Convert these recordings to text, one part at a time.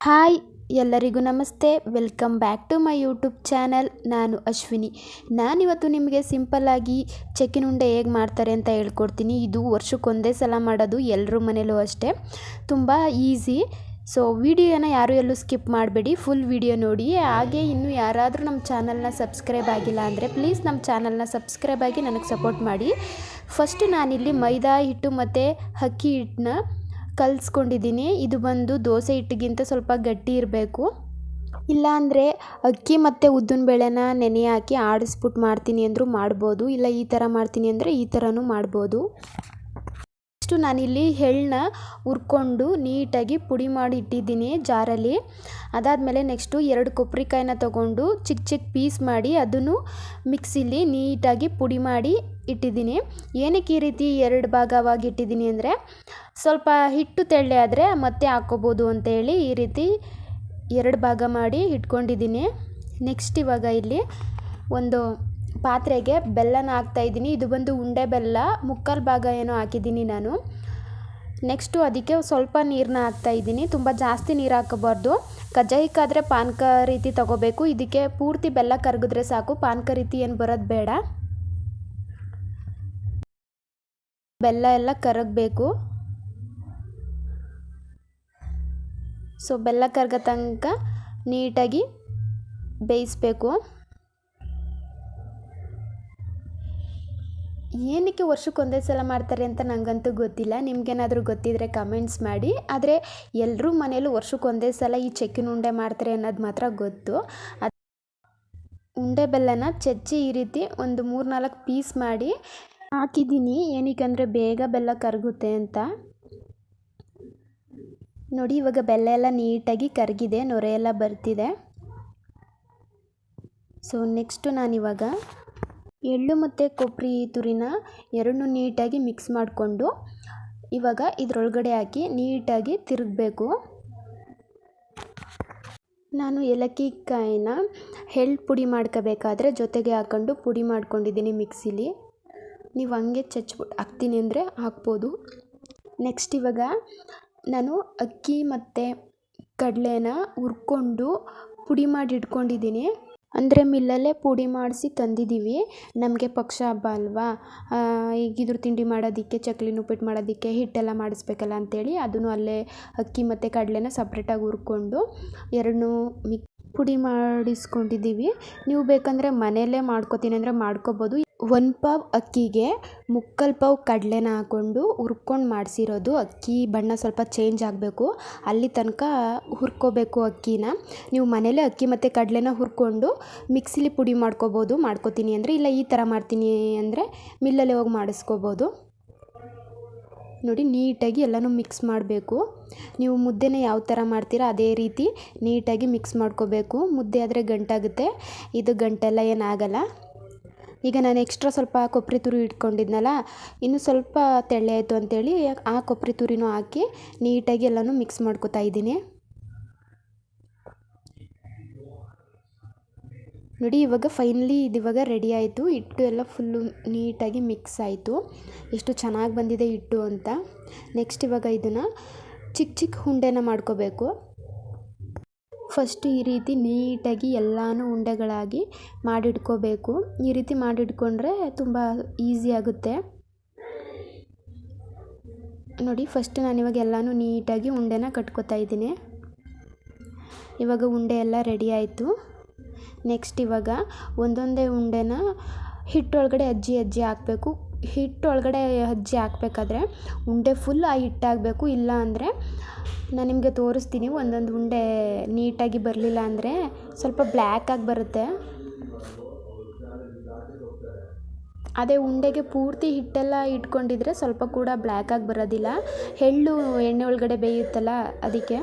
Hi, ಎಲ್ಲರಿಗೂ ನಮಸ್ತೆ. Welcome back to my YouTube channel. ನಾನು ಅಶ್ವಿನಿ. ನಾನಿವತ್ತು ನಿಮಗೆ ಸಿಂಪಲ್ಲಾಗಿ ಚೆಕ್ಕಿನ ಉಂಡೆ ಹೇಗೆ ಮಾಡ್ತಾರೆ ಅಂತ ಹೇಳ್ಕೊಡ್ತೀನಿ. ಇದು ವರ್ಷಕ್ಕೊಂದೇ ಸಲ ಮಾಡೋದು ಎಲ್ಲರ ಮನೇಲೂ ಅಷ್ಟೇ. ತುಂಬ ಈಸಿ. ಸೊ ವಿಡಿಯೋನ ಯಾರು ಎಲ್ಲೂ ಸ್ಕಿಪ್ ಮಾಡಬೇಡಿ. ಫುಲ್ ವಿಡಿಯೋ ನೋಡಿ. ಹಾಗೆ ಇನ್ನು ಯಾರಾದರೂ ನಮ್ಮ ಚಾನಲ್ನ ಸಬ್ಸ್ಕ್ರೈಬ್ ಆಗಿಲ್ಲ ಅಂದರೆ ಪ್ಲೀಸ್ ನಮ್ಮ ಚಾನಲ್ನ ಸಬ್ಸ್ಕ್ರೈಬ್ ಆಗಿ ನನಗೆ ಸಪೋರ್ಟ್ ಮಾಡಿ. ಫಸ್ಟು ನಾನಿಲ್ಲಿ ಮೈದಾ ಹಿಟ್ಟು ಮತ್ತು ಅಕ್ಕಿ ಹಿಟ್ಟನ್ನ ಕಲಿಸ್ಕೊಂಡಿದ್ದೀನಿ. ಇದು ಬಂದು ದೋಸೆ ಹಿಟ್ಟಿಗಿಂತ ಸ್ವಲ್ಪ ಗಟ್ಟಿ ಇರಬೇಕು. ಇಲ್ಲಾಂದರೆ ಅಕ್ಕಿ ಮತ್ತು ಉದ್ದಿನ ಬೇಳೆನ ನೆನೆ ಹಾಕಿ ಆಡಿಸ್ಬಿಟ್ಟು ಮಾಡ್ತೀನಿ ಅಂದರೂ ಮಾಡ್ಬೋದು. ಇಲ್ಲ ಈ ಥರ ಮಾಡ್ತೀನಿ ಅಂದರೆ ಈ ಥರನೂ ಮಾಡ್ಬೋದು. ನೆಕ್ಸ್ಟು ನಾನಿಲ್ಲಿ ಎಳ್ಳನ್ನ ಹುರ್ಕೊಂಡು ನೀಟಾಗಿ ಪುಡಿ ಮಾಡಿ ಇಟ್ಟಿದ್ದೀನಿ ಜಾರಲ್ಲಿ. ಅದಾದಮೇಲೆ ನೆಕ್ಸ್ಟು ಎರಡು ಕೊಬ್ಬರಿಕಾಯಿನ ತೊಗೊಂಡು ಚಿಕ್ಕ ಚಿಕ್ಕ ಪೀಸ್ ಮಾಡಿ ಅದನ್ನು ಮಿಕ್ಸಿಲಿ ನೀಟಾಗಿ ಪುಡಿ ಮಾಡಿ ಇಟ್ಟಿದ್ದೀನಿ. ಏನಕ್ಕೆ ಈ ರೀತಿ ಎರಡು ಭಾಗವಾಗಿ ಇಟ್ಟಿದ್ದೀನಿ ಅಂದರೆ ಸ್ವಲ್ಪ ಹಿಟ್ಟು ತೆಳ್ಳೆ ಆದರೆ ಮತ್ತೆ ಹಾಕ್ಕೋಬೋದು ಅಂತೇಳಿ ಈ ರೀತಿ ಎರಡು ಭಾಗ ಮಾಡಿ ಇಟ್ಕೊಂಡಿದ್ದೀನಿ. ನೆಕ್ಸ್ಟ್ ಇವಾಗ ಇಲ್ಲಿ ಒಂದು ಪಾತ್ರೆಗೆ ಬೆಲ್ಲನ ಹಾಕ್ತಾಯಿದ್ದೀನಿ ಇದು ಬಂದು ಉಂಡೆ ಬೆಲ್ಲ, ಮುಕ್ಕಲ್ ಭಾಗ ಏನೋ ಹಾಕಿದ್ದೀನಿ ನಾನು. ನೆಕ್ಸ್ಟು ಅದಕ್ಕೆ ಸ್ವಲ್ಪ ನೀರನ್ನ ಹಾಕ್ತಾಯಿದ್ದೀನಿ ತುಂಬ ಜಾಸ್ತಿ ನೀರು ಹಾಕಬಾರ್ದು. ಕಜ್ಜಾಯಕ್ಕಾದರೆ ಪಾನಕ ರೀತಿ ತೊಗೋಬೇಕು. ಇದಕ್ಕೆ ಪೂರ್ತಿ ಬೆಲ್ಲ ಕರಗಿದ್ರೆ ಸಾಕು. ಪಾನಕ ರೀತಿ ಏನು ಬರೋದು ಬೇಡ. ಬೆಲ್ಲ ಎಲ್ಲ ಕರಗಬೇಕು. ಸೊ ಬೆಲ್ಲ ಕರಗೋ ತನಕ ನೀಟಾಗಿ ಬೇಯಿಸ್ಬೇಕು. ಏನಕ್ಕೆ ವರ್ಷಕ್ಕೊಂದೇ ಸಲ ಮಾಡ್ತಾರೆ ಅಂತ ನನಗಂತೂ ಗೊತ್ತಿಲ್ಲ. ನಿಮಗೇನಾದರೂ ಗೊತ್ತಿದ್ದರೆ ಕಮೆಂಟ್ಸ್ ಮಾಡಿ. ಆದರೆ ಎಲ್ಲರೂ ಮನೇಲೂ ವರ್ಷಕ್ಕೊಂದೇ ಸಲ ಈ ಚೆಕ್ಕಿನ ಉಂಡೆ ಮಾಡ್ತಾರೆ ಅನ್ನೋದು ಮಾತ್ರ ಗೊತ್ತು. ಅದು ಉಂಡೆ ಬೆಲ್ಲನ ಚಚ್ಚಿ ಈ ರೀತಿ ಒಂದು ಮೂರು ನಾಲ್ಕು ಪೀಸ್ ಮಾಡಿ ಹಾಕಿದ್ದೀನಿ. ಏನಕ್ಕಂದರೆ ಬೇಗ ಬೆಲ್ಲ ಕರಗುತ್ತೆ ಅಂತ. ನೋಡಿ, ಇವಾಗ ಬೆಲ್ಲ ಎಲ್ಲ ನೀಟಾಗಿ ಕರಗಿದೆ, ನೊರೆ ಎಲ್ಲ ಬರ್ತಿದೆ. ಸೊ ನೆಕ್ಸ್ಟು ನಾನಿವಾಗ ಎಳ್ಳು ಮತ್ತು ಕೊಬ್ಬರಿ ತುರಿನ ಎರಡನ್ನೂ ನೀಟಾಗಿ ಮಿಕ್ಸ್ ಮಾಡಿಕೊಂಡು ಇವಾಗ ಇದರೊಳಗಡೆ ಹಾಕಿ ನೀಟಾಗಿ ತಿರುಗಬೇಕು. ನಾನು ಏಲಕ್ಕಿ ಕಾಯಿನ ಎಳ್ಳು ಪುಡಿ ಮಾಡ್ಕೋಬೇಕಾದ್ರೆ ಜೊತೆಗೆ ಹಾಕ್ಕೊಂಡು ಪುಡಿ ಮಾಡ್ಕೊಂಡಿದ್ದೀನಿ ಮಿಕ್ಸಿಲಿ ನೀವು ಹಂಗೆ ಚಚ್ಬಿಟ್ಟು ಹಾಕ್ತೀನಿ ಅಂದರೆ ಹಾಕ್ಬೋದು. ನೆಕ್ಸ್ಟ್ ಇವಾಗ ನಾನು ಅಕ್ಕಿ ಮತ್ತು ಕಡಲೆನ ಹುರ್ಕೊಂಡು ಪುಡಿ ಮಾಡಿ ಇಟ್ಕೊಂಡಿದ್ದೀನಿ. ಅಂದರೆ ಮಿಲ್ಲಲ್ಲೇ ಪುಡಿ ಮಾಡಿಸಿ ತಂದಿದ್ದೀವಿ ನಮಗೆ ಪಕ್ಷ ಹಬ್ಬ ಅಲ್ವಾ? ಈಗ ತಿಂಡಿ ಮಾಡೋದಕ್ಕೆ, ಚಕ್ಲಿನ ಉಪ್ಪಿಟ್ಟು ಮಾಡೋದಕ್ಕೆ ಹಿಟ್ಟೆಲ್ಲ ಮಾಡಿಸ್ಬೇಕಲ್ಲ ಅಂಥೇಳಿ ಅದನ್ನು ಅಲ್ಲೇ ಅಕ್ಕಿ ಮತ್ತು ಕಡಲೆನ ಸಪ್ರೇಟಾಗಿ ಹುರ್ಕೊಂಡು ಎರಡನ್ನೂ ಮಿಕ್ ಪುಡಿ ಮಾಡಿಸ್ಕೊಂಡಿದ್ದೀವಿ ನೀವು ಬೇಕಂದರೆ ಮನೆಯಲ್ಲೇ ಮಾಡ್ಕೋತೀನಿ ಅಂದರೆ ಮಾಡ್ಕೋಬೋದು. ಒಂದು ಪಾವ್ ಅಕ್ಕಿಗೆ ಮುಕ್ಕಾಲು ಪಾವ್ ಕಡಲೆನ ಹಾಕ್ಕೊಂಡು ಹುರ್ಕೊಂಡು ಮಾಡಿಸಿರೋದು ಅಕ್ಕಿ ಬಣ್ಣ ಸ್ವಲ್ಪ ಚೇಂಜ್ ಆಗಬೇಕು. ಅಲ್ಲಿ ತನಕ ಹುರ್ಕೋಬೇಕು ಅಕ್ಕಿನ. ನೀವು ಮನೇಲೇ ಅಕ್ಕಿ ಮತ್ತು ಕಡಲೆನ ಹುರ್ಕೊಂಡು ಮಿಕ್ಸಿಲಿ ಪುಡಿ ಮಾಡ್ಕೋಬೋದು, ಮಾಡ್ಕೋತೀನಿ ಅಂದರೆ. ಇಲ್ಲ ಈ ಥರ ಮಾಡ್ತೀನಿ ಅಂದರೆ ಮಿಲ್ಲಲ್ಲಿ ಹೋಗಿ ಮಾಡಿಸ್ಕೋಬೋದು. ನೋಡಿ, ನೀಟಾಗಿ ಎಲ್ಲನೂ ಮಿಕ್ಸ್ ಮಾಡಬೇಕು. ನೀವು ಮುದ್ದೆನ ಯಾವ ಥರ ಮಾಡ್ತೀರಾ ಅದೇ ರೀತಿ ನೀಟಾಗಿ ಮಿಕ್ಸ್ ಮಾಡ್ಕೋಬೇಕು. ಮುದ್ದೆ ಆದರೆ ಗಂಟಾಗುತ್ತೆ. ಇದು ಗಂಟೆಲ್ಲ ಏನಾಗಲ್ಲ ಈಗ ನಾನು ಎಕ್ಸ್ಟ್ರಾ ಸ್ವಲ್ಪ ಕೊಬ್ಬರಿ ತುರಿ ಇಟ್ಕೊಂಡಿದ್ನಲ್ಲ, ಇನ್ನು ಸ್ವಲ್ಪ ತೆಳ್ಳೆ ಆಯಿತು ಅಂಥೇಳಿ ಆ ಕೊಬ್ಬರಿ ತುರಿನೂ ಹಾಕಿ ನೀಟಾಗಿ ಎಲ್ಲನೂ ಮಿಕ್ಸ್ ಮಾಡ್ಕೊತಾ ಇದ್ದೀನಿ. ನೋಡಿ, ಇವಾಗ ಫೈನಲಿ ಇದಿವಾಗ ರೆಡಿ ಆಯಿತು. ಹಿಟ್ಟು ಎಲ್ಲ ಫುಲ್ಲು ನೀಟಾಗಿ ಮಿಕ್ಸ್ ಆಯಿತು. ಎಷ್ಟು ಚೆನ್ನಾಗಿ ಬಂದಿದೆ ಹಿಟ್ಟು ಅಂತ. ನೆಕ್ಸ್ಟ್ ಇವಾಗ ಇದನ್ನು ಚಿಕ್ಕ ಚಿಕ್ಕ ಉಂಡೆನ ಮಾಡ್ಕೋಬೇಕು. ಫಸ್ಟ್ ಈ ರೀತಿ ನೀಟಾಗಿ ಎಲ್ಲನೂ ಉಂಡೆಗಳಾಗಿ ಮಾಡಿಟ್ಕೋಬೇಕು. ಈ ರೀತಿ ಮಾಡಿಟ್ಕೊಂಡ್ರೆ ತುಂಬ ಈಸಿ ಆಗುತ್ತೆ. ನೋಡಿ ಫಸ್ಟ್ ನಾನು ಇವಾಗ ಎಲ್ಲನೂ ನೀಟಾಗಿ ಉಂಡೆನ ಕಟ್ಕೋತಾ ಇದ್ದೀನಿ. ಇವಾಗ ಉಂಡೆ ಎಲ್ಲ ರೆಡಿ ಆಯಿತು. ನೆಕ್ಸ್ಟ್ ಇವಾಗ ಒಂದೊಂದೇ ಉಂಡೆನ ಹಿಟ್ಟೊಳಗಡೆ ಅಜ್ಜಿ ಅಜ್ಜಿ ಹಾಕಬೇಕು. ಹಿಟ್ಟೊಳಗಡೆ ಹಜ್ಜಿ ಹಾಕ್ಬೇಕಾದ್ರೆ ಉಂಡೆ ಫುಲ್ ಆ ಹಿಟ್ಟಾಗಬೇಕು. ಇಲ್ಲ ಅಂದರೆ ನಾನು ನಿಮಗೆ ತೋರಿಸ್ತೀನಿ, ಒಂದೊಂದು ಉಂಡೆ ನೀಟಾಗಿ ಬರಲಿಲ್ಲ ಅಂದರೆ ಸ್ವಲ್ಪ ಬ್ಲ್ಯಾಕಾಗಿ ಬರುತ್ತೆ. ಅದೇ ಉಂಡೆಗೆ ಪೂರ್ತಿ ಹಿಟ್ಟೆಲ್ಲ ಇಟ್ಕೊಂಡಿದ್ರೆ ಸ್ವಲ್ಪ ಕೂಡ ಬ್ಲ್ಯಾಕಾಗಿ ಬರೋದಿಲ್ಲ. ಎಳ್ಳು ಎಣ್ಣೆ ಒಳಗಡೆ ಬೇಯುತ್ತಲ್ಲ, ಅದಕ್ಕೆ.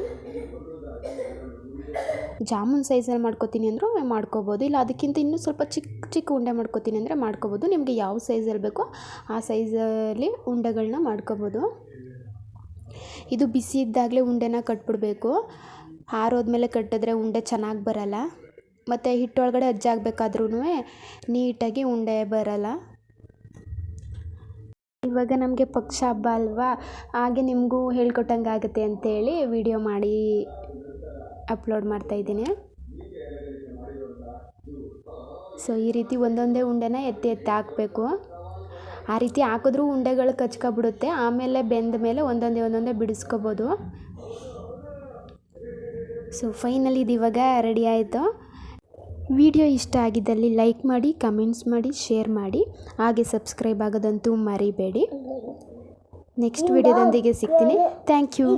ಜಾಮೂನ್ ಸೈಜಲ್ಲಿ ಮಾಡ್ಕೋತೀನಿ ಅಂದರೂ ಮಾಡ್ಕೋಬೋದು. ಇಲ್ಲ, ಅದಕ್ಕಿಂತ ಇನ್ನೂ ಸ್ವಲ್ಪ ಚಿಕ್ಕ ಚಿಕ್ಕ ಉಂಡೆ ಮಾಡ್ಕೋತೀನಿ ಅಂದರೆ ಮಾಡ್ಕೋಬೋದು. ನಿಮಗೆ ಯಾವ ಸೈಜಲ್ಲಿ ಬೇಕೋ ಆ ಸೈಜಲ್ಲಿ ಉಂಡೆಗಳನ್ನ ಮಾಡ್ಕೋಬೋದು. ಇದು ಬಿಸಿ ಇದ್ದಾಗಲೇ ಉಂಡೆನ ಕಟ್ಬಿಡಬೇಕು. ಹಾರೋದ್ಮೇಲೆ ಕಟ್ಟಿದ್ರೆ ಉಂಡೆ ಚೆನ್ನಾಗಿ ಬರಲ್ಲ. ಮತ್ತು ಹಿಟ್ಟೊಳಗಡೆ ಅಜ್ಜಾಗಬೇಕಾದ್ರೂ ನೀಟಾಗಿ ಉಂಡೆ ಬರಲ್ಲ. ಇವಾಗ ನಮಗೆ ಪಕ್ಷ ಹಬ್ಬ ಅಲ್ವಾ? ಹಾಗೆ ನಿಮಗೂ ಹೇಳ್ಕೊಟ್ಟಂಗೆ ಆಗುತ್ತೆ ಅಂತೇಳಿ ವಿಡಿಯೋ ಮಾಡಿ ಅಪ್ಲೋಡ್ ಮಾಡ್ತಾ ಇದ್ದೀನಿ. ಸೊ ಈ ರೀತಿ ಒಂದೊಂದೇ ಉಂಡೆನ ಎತ್ತಿ ಎತ್ತಿ ಹಾಕಬೇಕು. ಆ ರೀತಿ ಹಾಕಿದ್ರೂ ಉಂಡೆಗಳು ಕಚ್ಕೊಬಿಡುತ್ತೆ. ಆಮೇಲೆ ಬೆಂದ ಮೇಲೆ ಒಂದೊಂದೇ ಒಂದೊಂದೇ ಬಿಡಿಸ್ಕೋಬೋದು. ಸೊ ಫೈನಲಿ ಇದು ಇವಾಗ ರೆಡಿ ಆಯಿತು. ವಿಡಿಯೋ ಇಷ್ಟ ಆಗಿದ್ದಲ್ಲಿ ಲೈಕ್ ಮಾಡಿ ಕಮೆಂಟ್ಸ್ ಮಾಡಿ ಶೇರ್ ಮಾಡಿ. ಹಾಗೆ ಸಬ್ಸ್ಕ್ರೈಬ್ ಆಗೋದಂತೂ ಮರಿಬೇಡಿ. ನೆಕ್ಸ್ಟ್ ವಿಡಿಯೋದೊಂದಿಗೆ ಸಿಗ್ತೀನಿ. Thank you